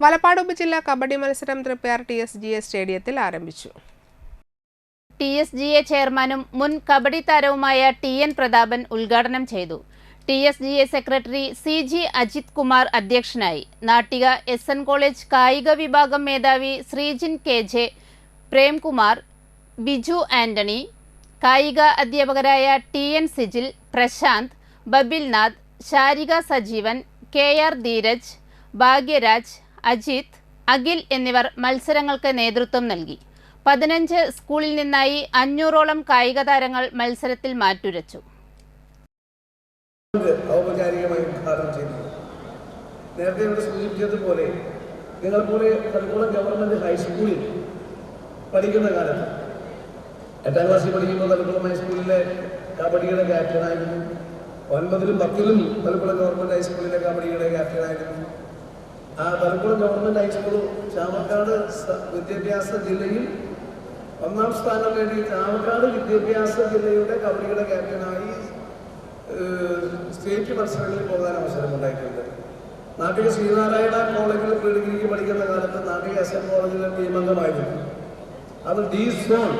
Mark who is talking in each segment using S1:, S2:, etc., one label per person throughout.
S1: വലപ്പാട് ഉപജില്ലാ കബഡി മത്സരം Triprayar T S G A സ്റ്റേഡിയത്തിൽ ആരംഭിച്ചു.
S2: ടി എസ് ജി എ ചെയർമാനും മുൻ കബഡി താരവുമായ ടി എൻ പ്രതാപൻ ഉദ്ഘാടനം ചെയ്തു. T S G A secretary C G Ajith Kumar അധ്യക്ഷനായി. നാട്ടിക എസ് എൻ കോളേജ് കായിക വിഭാഗം മേധാവി ശ്രീജിൻ കെ ജെ പ്രേംകുമാർ ബിജു ആന്റണി കായിക അധ്യാപകരായ T N Sijil Prashanth Babilnath Sharika Sajeevan K R Dheeraj Bhagyaraj Ajith Akhil എന്നിവർ മത്സരങ്ങൾക്ക് നേതൃത്വം നൽകി. പതിനഞ്ച് സ്കൂളിൽ നിന്നായി അഞ്ഞൂറോളം കായിക താരങ്ങൾ മത്സരത്തിൽ മാറ്റുരച്ചു.
S3: നേരത്തെ ഇവിടെ സൂചിപ്പിച്ചതുപോലെ നിങ്ങളെപ്പോലെ തലക്കുളം ഗവൺമെന്റ് ഹൈസ്കൂളിൽ പഠിക്കുന്ന കാലത്ത് എട്ടാം ക്ലാസ്സിൽ പഠിക്കുമ്പോൾ തലക്കുളം ഹൈസ്കൂളിലെ കബഡിയുടെ ക്യാപ്റ്റനായിരുന്നു ഒൻപതിലും പത്തിലും തലക്കുളം ഗവൺമെന്റ് ഹൈസ്കൂളിലെ കബഡിയുടെ ക്യാപ്റ്റനായിരുന്നു ആ തലക്കുളം ഗവൺമെന്റ് ഹൈസ്കൂൾ ചാവക്കാട് വിദ്യാഭ്യാസ ജില്ലയിൽ ഒന്നാം സ്ഥാനം നേടി ചാവക്കാട് വിദ്യാഭ്യാസ ജില്ലയുടെ കബഡിയുടെ ക്യാപ്റ്റനായി സ്റ്റേറ്റ് മത്സരങ്ങളിൽ പോകാൻ അവസരം ഉണ്ടായിട്ടുണ്ട്. നാട്ടിലെ ശ്രീനാരായണ കോളേജിൽ പ്രീഡിഗ്രിക്ക് പഠിക്കുന്ന കാലത്ത് നാട്ടിക എസ് എൻ കോളേജിലെ ടീമംഗമായിരുന്നു അത് ഡി സോൺ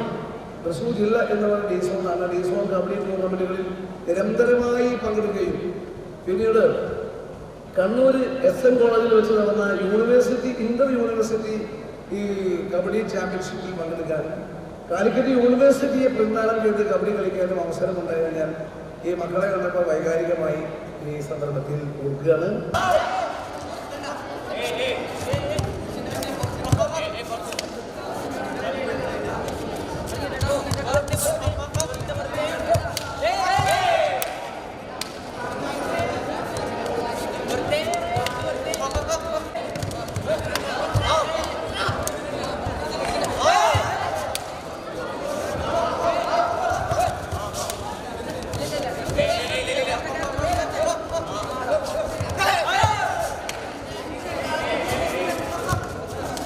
S3: തൃശൂർ ജില്ല എന്ന് പറയുന്ന ഡി സോൺ ആണ്. ഡി സോൺ കബഡി ടൂർണമെന്റുകളിൽ നിരന്തരമായി പങ്കെടുക്കുകയും പിന്നീട് കണ്ണൂർ എസ് എൻ കോളേജിൽ വെച്ച് നടന്ന യൂണിവേഴ്സിറ്റി ഇന്റർ യൂണിവേഴ്സിറ്റി ഈ കബഡി ചാമ്പ്യൻഷിപ്പിൽ പങ്കെടുക്കാൻ കാലിക്കറ്റ് യൂണിവേഴ്സിറ്റിയെ പിന്താളം ചെയ്ത് കബഡി കളിക്കാനും അവസരമുണ്ടായതിനാൽ ഈ മക്കളെ കണ്ടപ്പോൾ വൈകാരികമായി ഈ സന്ദർഭത്തിൽ ഓർക്കുകയാണ്.